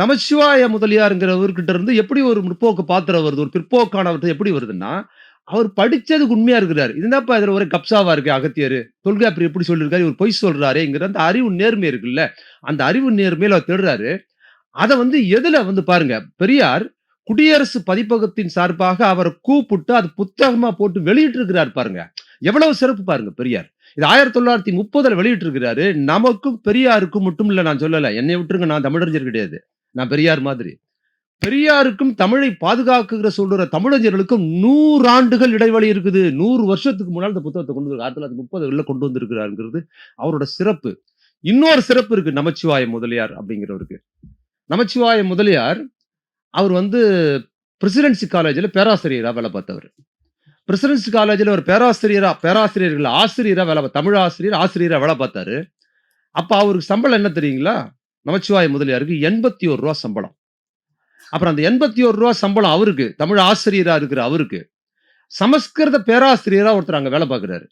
நமச்சிவாய முதலியாருங்கிறவர்கிட்ட இருந்து எப்படி ஒரு முற்போக்கு பாத்திரம் வருது ஒரு பிற்போக்கானவர்கிட்ட எப்படி வருதுன்னா அவர் படிச்சதுக்கு உண்மையா இருக்கிறார். இதுதான்ப்பா இதுல ஒரு கப்சாவா இருக்கு அகத்தியர். தொல்காப்பியர் எப்படி சொல்லியிருக்காரு இவர் பொய் சொல்றாருங்கிற அந்த அறிவு நேர்மை இருக்குல்ல அந்த அறிவு நேர்மையில அவர் தேடுறாரு. அதை வந்து எதுல வந்து பாருங்க பெரியார் குடியரசு பதிப்பகத்தின் சார்பாக அவரை கூப்பிட்டு அது புத்தகமா போட்டு வெளியிட்டு இருக்கிறார் பாருங்க. எவ்வளவு சிறப்பு பாருங்க பெரியார். இது ஆயிரத்தி தொள்ளாயிரத்தி முப்பதுல வெளியிட்டு இருக்கிறாரு நமக்கும் பெரியாருக்கும் மட்டும் இல்லை நான் சொல்லலை. என்னை விட்டுருங்க நான் தமிழறிஞர் கிடையாது. நான் பெரியார் மாதிரி. பெரியாருக்கும் தமிழை பாதுகாக்குகிற சொல்ற நூறு நூறாண்டுகள் இடைவெளி இருக்குது. நூறு வருஷத்துக்கு முன்னால் இந்த புத்தகத்தை கொண்டு வந்து ஆயிரத்தி தொள்ளாயிரத்தி முப்பதுல கொண்டு வந்திருக்கிறாருங்கிறது அவரோட சிறப்பு. இன்னொரு சிறப்பு இருக்கு நமச்சிவாய முதலியார் அப்படிங்கிறவருக்கு. நமச்சிவாய முதலியார் அவர் வந்து பிரசிடென்சி காலேஜில் பேராசிரியராக வேலை பார்த்தவர். பிரசிடென்சி காலேஜில் ஒரு பேராசிரியராக பேராசிரியர்கள் ஆசிரியராக வேலை தமிழ் ஆசிரியர் ஆசிரியராக வேலை பார்த்தாரு. அப்போ அவருக்கு சம்பளம் என்ன தெரியுங்களா? நமச்சிவாய முதலியாருக்கு எண்பத்தி ஒரு ரூபா சம்பளம். அப்புறம் அந்த எண்பத்தி ஒரு ரூபா சம்பளம் அவருக்கு தமிழ் ஆசிரியராக இருக்கிற அவருக்கு சமஸ்கிருத பேராசிரியராக ஒருத்தர் அங்கே வேலை பார்க்குறாரு.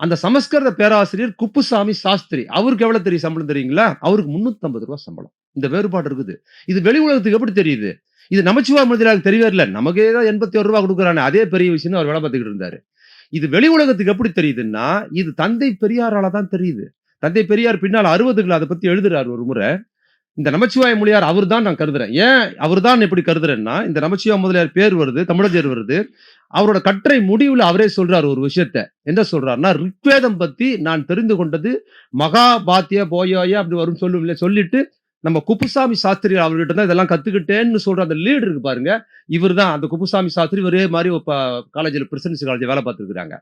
அந்த சமஸ்கிருத பேராசிரியர் குப்புசாமி சாஸ்திரி அவருக்கு எவ்வளவு தெரியும் சம்பளம் தெரியுங்களா? அவருக்கு முந்நூற்றம்பது ரூபா சம்பளம். இந்த வேறுபாடு இருக்குது. இது வெளி உலகத்துக்கு எப்படி தெரியுது? இது நமச்சிவா முதலியாருக்கு தெரியவே இல்லை நமக்கே தான் எண்பத்தி ஒரு ரூபா கொடுக்குறானே. அதே பெரிய விஷயம்னு அவர் வேலை பார்த்துக்கிட்டு இருந்தாரு. இது வெளி உலகத்துக்கு எப்படி தெரியுதுன்னா இது தந்தை பெரியாரால தான் தெரியுது. தந்தை பெரியார் பின்னால் அறுபதுகள் அதை பத்தி எழுதுறாரு ஒரு முறை. இந்த நமச்சிவாய மொழியார் அவர் தான் நான் கருதுறேன். ஏன் அவர் தான் எப்படி கருதுறேன்னா இந்த நமச்சிவாய முதலியார் பேர் வருது தமிழஞ்சர் வருது. அவரோட கற்றை முடிவுல அவரே சொல்றாரு ஒரு விஷயத்த. என்ன சொல்றாருன்னா ரிக்வேதம் பத்தி நான் தெரிந்து கொண்டது மகாபாத்திய போயோய அப்படி வரும் சொல்லும் சொல்லிட்டு நம்ம குப்புசாமி சாஸ்திரி அவர்கிட்ட தான் இதெல்லாம் கத்துக்கிட்டேன்னு சொல்ற அந்த லீடு இருக்கு பாருங்க. இவர் தான் அந்த குப்புசாமி சாஸ்திரி ஒரே மாதிரி காலேஜில் பிரசிடன்சி காலேஜ் வேலை பார்த்துருக்குறாங்க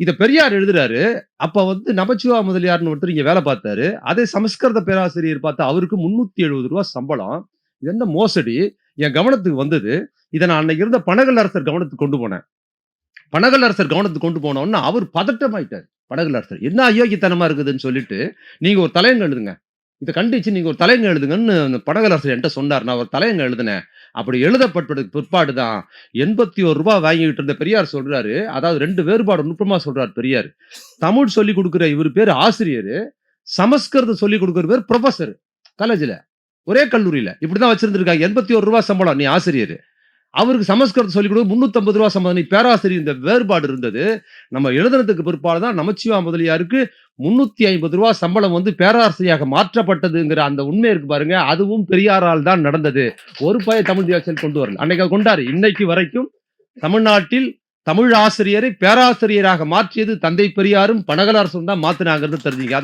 இதை பெரியார் எழுதுறாரு. அப்ப வந்து நமச்சிவா முதலியார்னு ஒருத்தர் இங்க வேலை பார்த்தாரு. அதே சமஸ்கிருத பேராசிரியர் பார்த்தா அவருக்கு முன்னூத்தி எழுபது ரூபா சம்பளம். இது என்ன மோசடி? என் கவனத்துக்கு வந்தது. இதை நான் அன்னைக்கு இருந்த பனகல் அரசர் கவனத்துக்கு கொண்டு போனேன். பனகல் அரசர் கவனத்துக்கு கொண்டு போனோம்னா அவர் பதட்டமாயிட்டார். பனகல் அரசர் என்ன அயோக்கியத்தனமா இருக்குதுன்னு சொல்லிட்டு நீங்க ஒரு தலையங்க எழுதுங்க. இதை கண்டிச்சு நீங்க ஒரு தலையங்க எழுதுங்கன்னு அந்த பனகல் அரசர் என்கிட்ட சொன்னார். நான் ஒரு தலையங்க எழுதினேன். அப்படி எழுதப்பட்டதுக்கு பிற்பாடு தான். எண்பத்தி ஒரு ரூபாய் வாங்கிட்டு இருந்த பெரியார் சொல்றாரு. அதாவது ரெண்டு வேறுபாடு நுட்பமா சொல்றாரு பெரியார். தமிழ் சொல்லி கொடுக்குற இவர் பேர் ஆசிரியர். சமஸ்கிருதம் சொல்லி கொடுக்குற பேர் ப்ரொஃபசர் காலேஜில் ஒரே கல்லூரியில. இப்படிதான் வச்சிருந்திருக்காங்க. எண்பத்தி ஒரு ரூபா சம்பளம். நீ ஆசிரியர். அவருக்கு சமஸ்கிருதம் சொல்லிக் கொடுக்க முன்னூத்தம்பது ரூபா சம்பாதனை. பேராசிரியர் இந்த வேறுபாடு இருந்தது. நம்ம எழுதுனதுக்கு பிற்பாடு தான் நமச்சிவா முதலியாருக்கு முன்னூத்தி ஐம்பது ரூபா சம்பளம் வந்து பேராசிரியாக மாற்றப்பட்டதுங்கிற அந்த உண்மை இருக்கு பாருங்க. அதுவும் பெரியாரால் தான் நடந்தது. ஒரு பய தமிழ் தேசல் கொண்டு வரல. அன்னைக்கு கொண்டாரு. இன்னைக்கு வரைக்கும் தமிழ்நாட்டில் தமிழ் ஆசிரியரை பேராசிரியராக மாற்றியது தந்தை பெரியாரும் பனகலரசும் தான் மாத்தினாங்கிறது தெரிஞ்சுங்க.